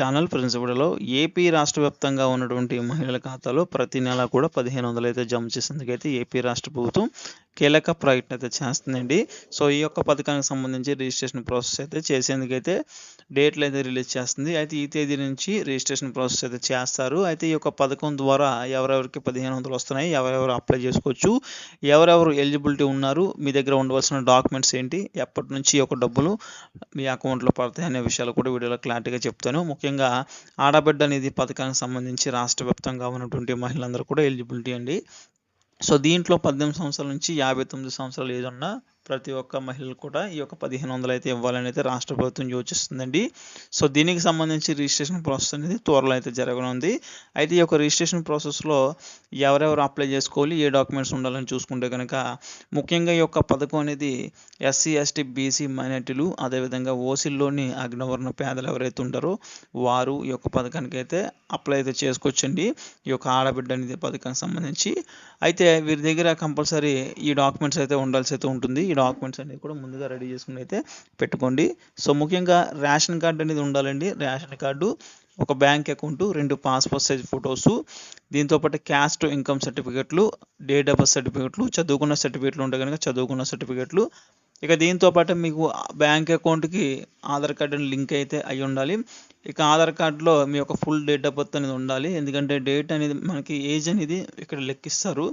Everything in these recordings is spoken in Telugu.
ఛానల్ ఫ్రెండ్స్ ఏపీ రాష్ట్ర వ్యాప్తంగా ఉన్నటువంటి మహిళల ఖాతాలో ప్రతి నెల కూడా పదిహేను వందలు అయితే జమ చేసేందుకైతే ఏపీ రాష్ట్ర ప్రభుత్వం కీలక ప్రయత్నం అయితే చేస్తుందండి. సో ఈ యొక్క పథకానికి సంబంధించి రిజిస్ట్రేషన్ ప్రాసెస్ అయితే చేసేందుకైతే డేట్లు అయితే రిలీజ్ చేస్తుంది. అయితే ఈ తేదీ నుంచి రిజిస్ట్రేషన్ ప్రాసెస్ అయితే చేస్తారు. అయితే ఈ యొక్క పథకం ద్వారా ఎవరెవరికి పదిహేను వందలు వస్తున్నాయి ఎవరెవరు అప్లై చేసుకోవచ్చు ఎవరెవరు ఎలిజిబిలిటీ ఉన్నారు మీ దగ్గర ఉండవలసిన డాక్యుమెంట్స్ ఏంటి ఎప్పటి నుంచి ఈ యొక్క డబ్బులు మీ అకౌంట్లో పడతాయి అనే విషయాలు కూడా వీడియోలో క్లారిటీగా చెప్తాను. ముఖ్యంగా ఆడబిడ్డ అనేది పథకానికి సంబంధించి రాష్ట్ర వ్యాప్తంగా ఉన్నటువంటి మహిళలందరూ కూడా ఎలిజిబిలిటీ అండి. సో దీంట్లో పద్దెనిమిది సంవత్సరాల నుంచి యాభై తొమ్మిది సంవత్సరాలు ఏదన్నా ప్రతి ఒక్క మహిళలు కూడా ఈ యొక్క పదిహేను వందలు అయితే ఇవ్వాలని అయితే రాష్ట్ర ప్రభుత్వం యోచిస్తుందండి. సో దీనికి సంబంధించి రిజిస్ట్రేషన్ ప్రాసెస్ అనేది త్వరలో అయితే జరగనుంది. అయితే ఈ యొక్క రిజిస్ట్రేషన్ ప్రాసెస్లో ఎవరెవరు అప్లై చేసుకోవాలి ఏ డాక్యుమెంట్స్ ఉండాలని చూసుకుంటే కనుక ముఖ్యంగా ఈ యొక్క పథకం అనేది ఎస్సీ ఎస్టీ బీసీ మైనార్టీలు అదేవిధంగా ఓసీల్లోని అగ్నవర్ణ పేదలు ఎవరైతే ఉంటారో వారు ఈ యొక్క పథకానికి అయితే అప్లై అయితే చేసుకోవచ్చండి. ఈ యొక్క ఆడబిడ్డ అనేది పథకానికి సంబంధించి. అయితే వీరి దగ్గర కంపల్సరీ ఈ డాక్యుమెంట్స్ అయితే ఉండాల్సి అయితే ఉంటుంది. ఈ డాక్యుమెంట్స్ అనేవి కూడా ముందుగా రెడీ చేసుకుని అయితే పెట్టుకోండి. సో ముఖ్యంగా రేషన్ కార్డు అనేది ఉండాలండి. రేషన్ కార్డు ఒక బ్యాంక్ అకౌంట్ రెండు పాస్పోర్ట్ సైజ్ ఫొటోస్ దీంతోపాటు క్యాస్ట్ ఇన్కమ్ సర్టిఫికెట్లు డేట్ ఆఫ్ బర్త్ సర్టిఫికెట్లు చదువుకున్న సర్టిఫికెట్లు ఉంటే కనుక చదువుకున్న సర్టిఫికెట్లు. ఇక దీంతో పాటు మీకు బ్యాంక్ అకౌంట్కి ఆధార్ కార్డు లింక్ అయితే అయి ఉండాలి. ఇక ఆధార్ కార్డులో మీ యొక్క ఫుల్ డేట్ ఆఫ్ బర్త్ అనేది ఉండాలి. ఎందుకంటే డేట్ అనేది మనకి ఏజ్ అనేది ఇక్కడ లెక్కిస్తారు.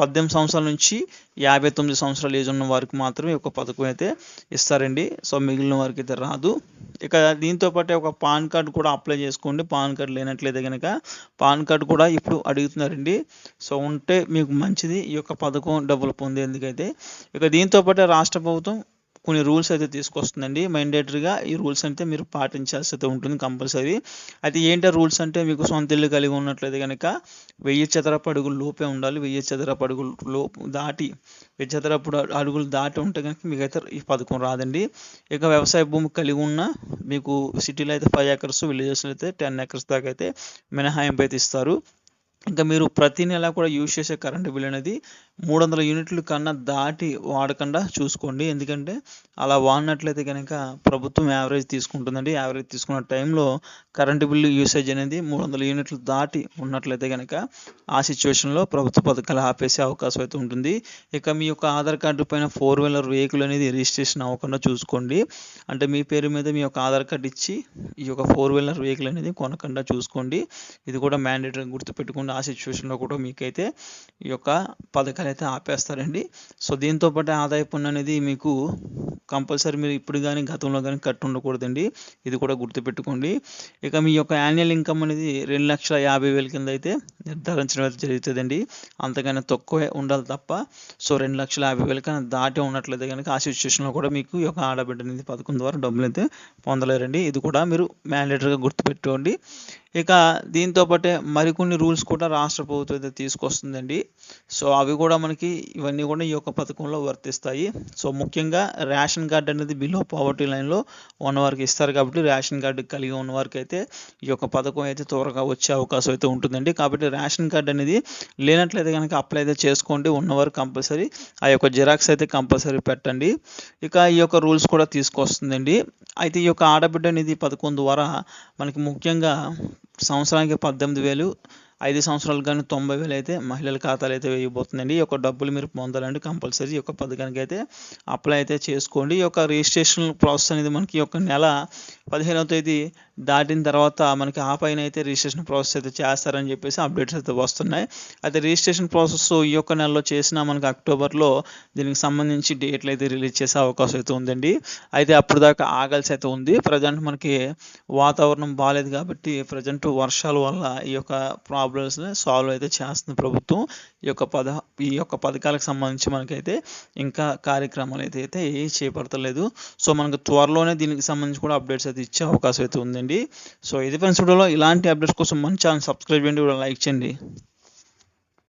పద్దెనిమిది సంవత్సరాల నుంచి యాభై తొమ్మిది సంవత్సరాలు ఏజ్ ఉన్న వారికి మాత్రమే ఒక పథకం అయితే ఇస్తారండి. సో మిగిలిన వారికి అయితే రాదు. ఇక దీంతో పాటు ఒక పాన్ కార్డు కూడా అప్లై చేసుకోండి. పాన్ కార్డు లేనట్లయితే కనుక పాన్ కార్డు కూడా ఇప్పుడు అడుగుతున్నారండి. సో ఉంటే మీకు మంచిది. ఈ యొక్క పథకం డబ్బులు పొందేందుకైతే. ఇక దీంతో పాటు రాష్ట్ర ప్రభుత్వం కొన్ని రూల్స్ అయితే తీసుకొస్తుందండి. మైండేటరీగా ఈ రూల్స్ అయితే మీరు పాటించాల్సి అయితే ఉంటుంది కంపల్సరీ. అయితే ఏంటి రూల్స్ అంటే మీకు సొంత ఇల్లు కలిగి ఉన్నట్లయితే కనుక వెయ్యి చదరపు అడుగులు లోపే ఉండాలి. వెయ్యి చదరపు అడుగులు లోపు దాటి వెయ్యి చదరపు అడుగులు దాటి ఉంటే కనుక మీకు అయితే ఈ పథకం రాదండి. ఇక వ్యవసాయ భూమి కలిగి ఉన్న మీకు సిటీలో అయితే ఫైవ్ ఎకర్స్ విలేజెస్లో అయితే టెన్ ఎకర్స్ దాకా అయితే మినహాయింపు అయితే ఇస్తారు. ఇంకా మీరు ప్రతి నెల కూడా యూజ్ చేసే కరెంటు బిల్ అనేది మూడు వందల యూనిట్లు కన్నా దాటి వాడకుండా చూసుకోండి. ఎందుకంటే అలా వాడినట్లయితే కనుక ప్రభుత్వం యావరేజ్ తీసుకుంటుందండి. యావరేజ్ తీసుకున్న టైంలో కరెంటు బిల్లు యూసేజ్ అనేది మూడు వందల యూనిట్లు దాటి ఉన్నట్లయితే కనుక ఆ సిచ్యువేషన్లో ప్రభుత్వ పథకాలు ఆపేసే అవకాశం అయితే ఉంటుంది. ఇక మీ యొక్క ఆధార్ కార్డు పైన ఫోర్ వీలర్ వెహికల్ అనేది రిజిస్ట్రేషన్ అవ్వకుండా చూసుకోండి. అంటే మీ పేరు మీద మీ యొక్క ఆధార్ కార్డు ఇచ్చి ఈ యొక్క ఫోర్ వీలర్ వెహికల్ అనేది కొనకుండా చూసుకోండి. ఇది కూడా మ్యాండేటరీ గుర్తుపెట్టుకోండి. ఆ సిచ్యువేషన్లో కూడా మీకైతే ఈ యొక్క పథకాలు అయితే ఆపేస్తారండి. సో దీంతో పాటు ఆదాయ పన్ను అనేది మీకు కంపల్సరీ మీరు ఇప్పుడు కానీ గతంలో కానీ కట్టు ఉండకూడదండి. ఇది కూడా గుర్తుపెట్టుకోండి. ఇక మీ యొక్క యాన్యువల్ ఇన్కమ్ అనేది రెండు లక్షల యాభై వేల కింద అయితే నిర్ధారించడం అయితే జరుగుతుందండి. అంతకన్నా తక్కువే ఉండాలి తప్ప సో రెండు లక్షల యాభై వేల కన్నా దాటి ఉన్నట్లయితే కనుక ఆ సిచ్యువేషన్లో కూడా మీకు ఈ యొక్క ఆడబిడ్డ అనేది పథకం ద్వారా డబ్బులు అయితే పొందలేరండి. ఇది కూడా మీరు మ్యాండేటరీగా గుర్తుపెట్టుకోండి. ఇక దీంతో పాటే మరికొన్ని రూల్స్ కూడా రాష్ట్ర ప్రభుత్వం అయితే తీసుకొస్తుందండి. సో అవి కూడా మనకి ఇవన్నీ కూడా ఈ యొక్క పథకంలో వర్తిస్తాయి. సో ముఖ్యంగా రేషన్ కార్డు అనేది బిలో పావర్టీ లైన్లో ఉన్న వారికి ఇస్తారు కాబట్టి రేషన్ కార్డు కలిగి ఉన్న వారికి అయితే ఈ యొక్క పథకం అయితే త్వరగా వచ్చే అవకాశం అయితే ఉంటుందండి. కాబట్టి రేషన్ కార్డు అనేది లేనట్లయితే కనుక అప్లై అయితే చేసుకోండి. ఉన్నవారు కంపల్సరీ ఆ యొక్క జిరాక్స్ అయితే కంపల్సరీ పెట్టండి. ఇక ఈ యొక్క రూల్స్ కూడా తీసుకొస్తుందండి. అయితే ఈ యొక్క ఆడబిడ్డ అనేది పథకం ద్వారా మనకి ముఖ్యంగా సంవత్సరానికి పద్దెనిమిది వేలు ఐదు సంవత్సరాలు కానీ తొంభై వేలు అయితే మహిళల ఖాతాలు అయితే వేయబోతుందండి ఈ యొక్క డబ్బులు మీరు పొందాలంటే కంపల్సరీ ఈ యొక్క పథకానికి అయితే అప్లై అయితే చేసుకోండి. ఈ యొక్క రిజిస్ట్రేషన్ ప్రాసెస్ అనేది మనకి ఈ యొక్క నెల పదిహేనవ తేదీ దాటిన తర్వాత మనకి ఆ పైన అయితే రిజిస్ట్రేషన్ ప్రాసెస్ అయితే చేస్తారని చెప్పేసి అప్డేట్స్ అయితే వస్తున్నాయి. అయితే రిజిస్ట్రేషన్ ప్రాసెస్ ఈ యొక్క నెలలో చేసిన మనకి అక్టోబర్లో దీనికి సంబంధించి డేట్లు అయితే రిలీజ్ చేసే అవకాశం అయితే ఉందండి. అయితే అప్పటిదాకా దాకా ఆగాల్సి అయితే ఉంది. ప్రజెంట్ మనకి వాతావరణం బాగాలేదు కాబట్టి ప్రజెంట్ వర్షాల వల్ల ఈ యొక్క ప్రాబ్లం ప్రాబ్లమ్స్ని సాల్వ్ అయితే చేస్తుంది ప్రభుత్వం. ఈ యొక్క పద ఈ యొక్క పథకాలకు సంబంధించి మనకైతే ఇంకా కార్యక్రమాలు అయితే అయితే ఏ చేపడతలేదు. సో మనకు త్వరలోనే దీనికి సంబంధించి కూడా అప్డేట్స్ అయితే ఇచ్చే అవకాశం అయితే ఉందండి. సో ఇది ఫ్రెండ్స్ వీడియోలో ఇలాంటి అప్డేట్స్ కోసం మన ఛానల్ సబ్స్క్రైబ్ చేయండి. లైక్ చేయండి.